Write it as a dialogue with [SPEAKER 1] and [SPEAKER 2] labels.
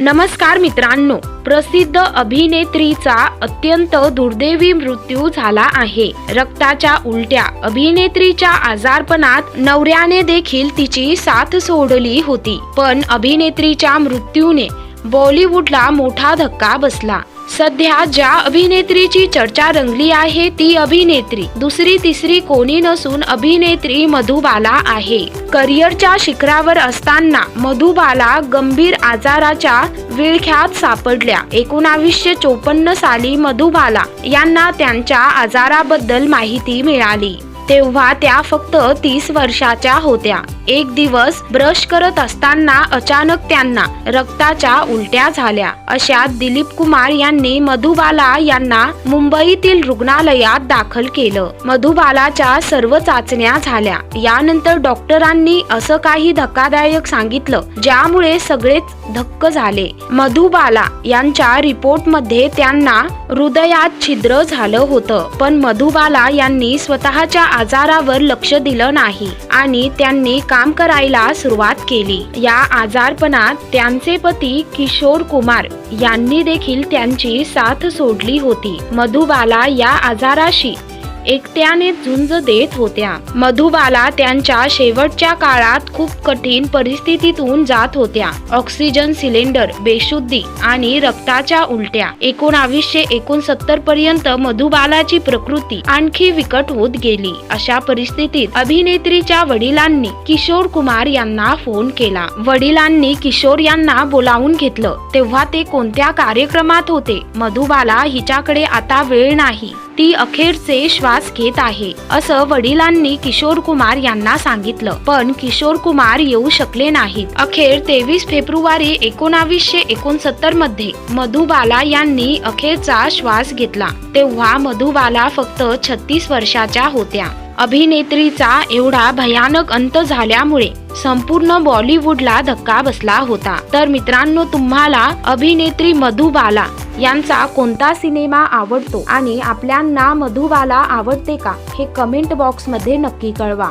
[SPEAKER 1] नमस्कार मित्रांनो प्रसिद्ध अभिनेत्रीचा अत्यंत दुर्दैवी मृत्यू झाला आहे. रक्ताच्या उलट्या अभिनेत्रीच्या आजारपणात नवऱ्याने देखील तिची साथ सोडली होती. पण अभिनेत्रीच्या मृत्यूने बॉलिवूडला मोठा धक्का बसला. सध्या ज्या अभिनेत्रीची चर्चा रंगली आहे ती अभिनेत्री. दुसरी तिसरी कोणी नसून अभिनेत्री मधुबाला आहे. करिअरच्या शिखरावर असताना मधुबाला गंभीर आजाराच्या विळख्यात सापडल्या. एकोणावीसशे चोपन्न साली मधुबाला यांना त्यांच्या आजाराबद्दल माहिती मिळाली. तेव्हा त्या फक्त तीस वर्षाच्या होत्या. एक दिवस ब्रश करत असताना अचानक त्यांना रक्ताच्या उलट्या झाल्या. अशा दिलीप कुमार यांनी मधुबाला यांना मुंबईतील रुग्णालयात दाखल केलं. मधुबालाच्या सर्व चाचण्या झाल्या. यानंतर डॉक्टरांनी असं काही धक्कादायक सांगितलं ज्यामुळे सगळेच धक्क झाले. मधुबाला यांच्या रिपोर्टमध्ये त्यांना हृदयात छिद्र झालं होतं पण मधुबाला यांनी स्वतःच्या आजारावर लक्ष दिलं नाही आणि त्यांनी काम करायला सुरुवात केली. या आजारपणात त्यांचे पती किशोर कुमार यांनी देखील त्यांची साथ सोडली होती. मधुबाला या आजाराशी एकट्याने झुंज देत होत्या. मधुबाला त्यांच्या शेवटच्या काळात खूप कठीण परिस्थितीतून जात होत्या. ऑक्सिजन सिलेंडर बेशुद्धी आणि रक्ताच्या उलट्या. एकोणावीसशे एकोणसत्तर पर्यंत मधुबालाची प्रकृती आणखी विकट होत गेली. अशा परिस्थितीत अभिनेत्रीच्या वडिलांनी किशोर कुमार यांना फोन केला. वडिलांनी किशोर यांना बोलावून घेतलं. तेव्हा ते कोणत्या कार्यक्रमात होते? मधुबाला हिच्याकडे आता वेळ नाही. ती अखेरचे श्वास घेत आहे असं वडिलांनी किशोर कुमार यांना सांगितलं. पण किशोर कुमार येऊ शकले नाहीत. अखेर तेवीस फेब्रुवारी एकोणावीसशे एकोणसत्तरमध्ये मधुबाला यांनी अखेरचा श्वास घेतला. तेव्हा मधुबाला फक्त छत्तीस वर्षाच्या होत्या. अभिनेत्रीचा एवढा भयानक अंत झाल्यामुळे संपूर्ण बॉलिवूडला धक्का बसला होता. तर मित्रांनो तुम्हाला अभिनेत्री मधुबाला यांचा कोणता सिनेमा आवडतो आणि आपल्यांना मधुबाला आवडते का हे कमेंट बॉक्समध्ये नक्की कळवा.